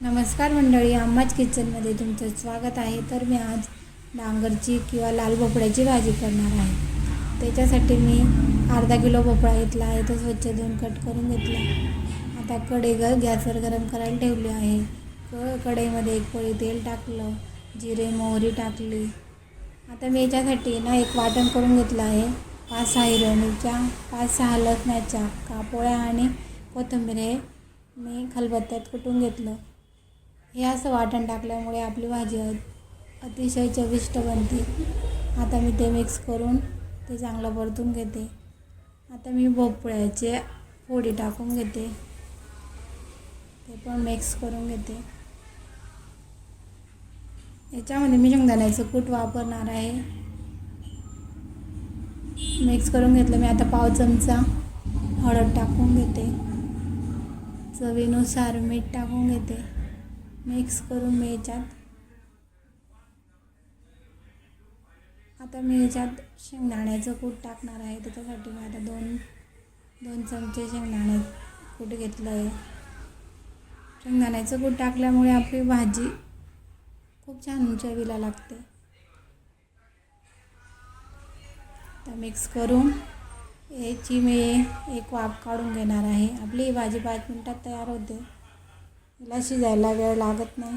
नमस्कार मंडळी अम्माज किचनमध्ये तुमचं स्वागत आहे. तर मी आज डांगरची किंवा लाल भोपळ्याची भाजी करणार आहे. त्याच्यासाठी मी अर्धा किलो भोपळा घेतला आहे. तो स्वच्छ धुवून कट करून घेतला आता कढई ग गॅसवर गरम करायला ठेवली आहे. क कढईमध्ये एक पोळी तेल टाकलं जिरे मोहरी टाकली. आता मी याच्यासाठी ना एक वाटण करून घेतलं आहे. पाच सहा हिरव्या मिरच्या पाच सहा लसणाच्या कापोळ्या आणि कोथिंबीर हे मी खलबत्त्यात कुटून घेतलं. हे असं वाटण टाकल्यामुळे आपली भाजी अतिशय चविष्ट बनते. आता मी ते मिक्स करून ते चांगलं परतून घेते. आता मी भोपळ्याचे फोडी टाकून घेते. ते पण मिक्स करून घेते. याच्यामध्ये मी शेंगदाण्याचं कूट वापरणार आहे. मिक्स करून घेतलं. मी आता पाव चमचा हळद टाकून घेते. चवीनुसार मीठ टाकून घेते. मिक्स करून मी आता मी याच्यात शेंगदाण्याचं कूट टाकणार आहे. त्याच्यासाठी मी आता दोन दोन चमचे शेंगदाणे कूट घेतलं आहे शेंगदाण्याचं कूट टाकल्यामुळे आपली भाजी खूप छान चवीला लागते. तर मिक्स करून याची मी एक वाफ काढून घेणार आहे. आपली ही भाजी पाच मिनटात तयार होते. हिला शिजायला वेळ लागत नाही.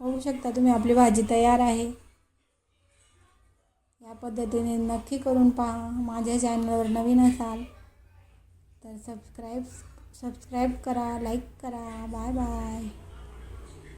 होऊ शकता तुम्ही आपली भाजी तयार आहे. या पद्धतीने नक्की करून पहा. माझ्या चॅनलवर नवीन असाल तर सबस्क्राईब सबस्क्राईब करा लाईक करा. Bye bye.